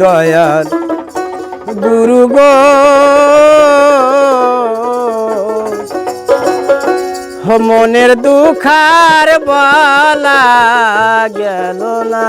দয়াল গুরু গো। মনের দুখার বলা গেল না।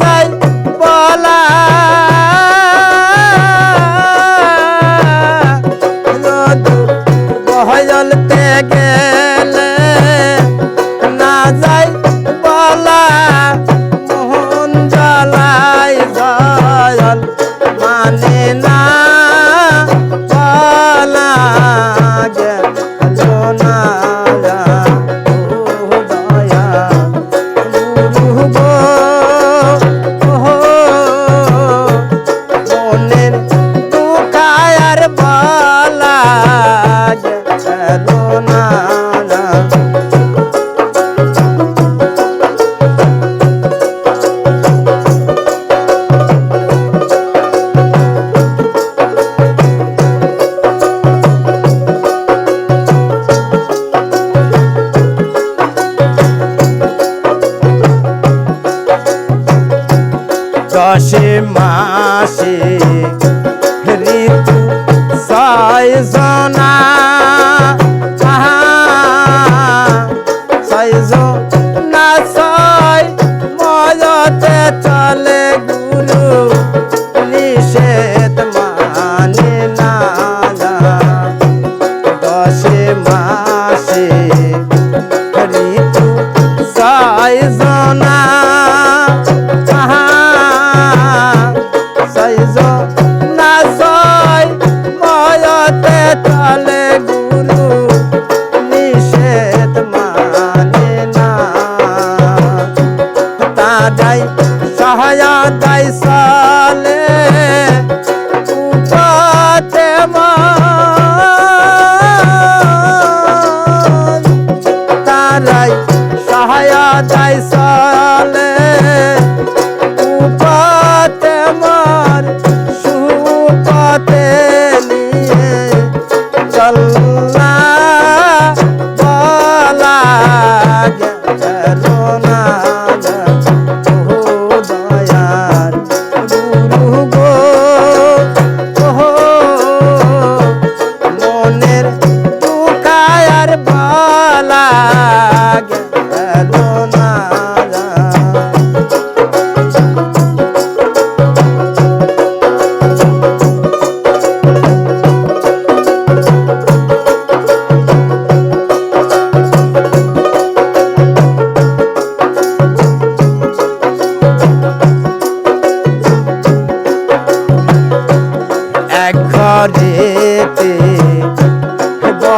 যায় বলা মাসে মাসে ঋতু সায় চলে গুরু নিষেধ মানে না তা যাই সহায়া তাই চলে উপাতে তারাই সহায়া তাই চলে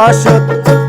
অসত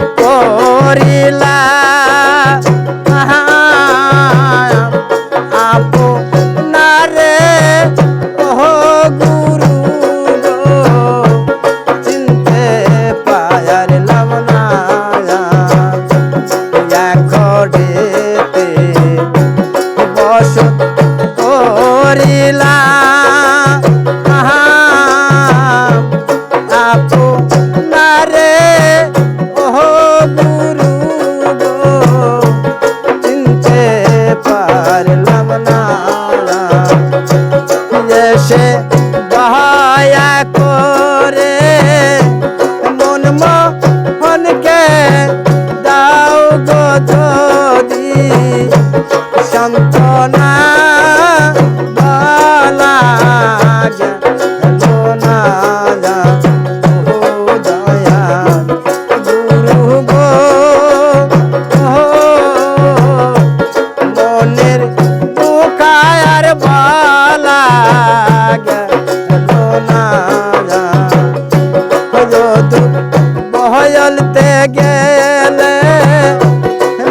গেলে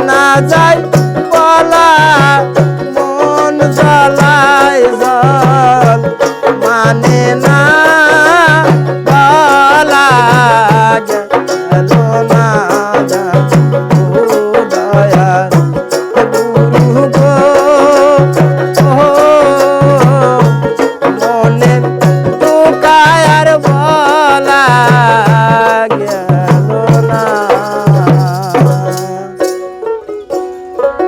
না যাই বলা মন জ্বালায় মানে না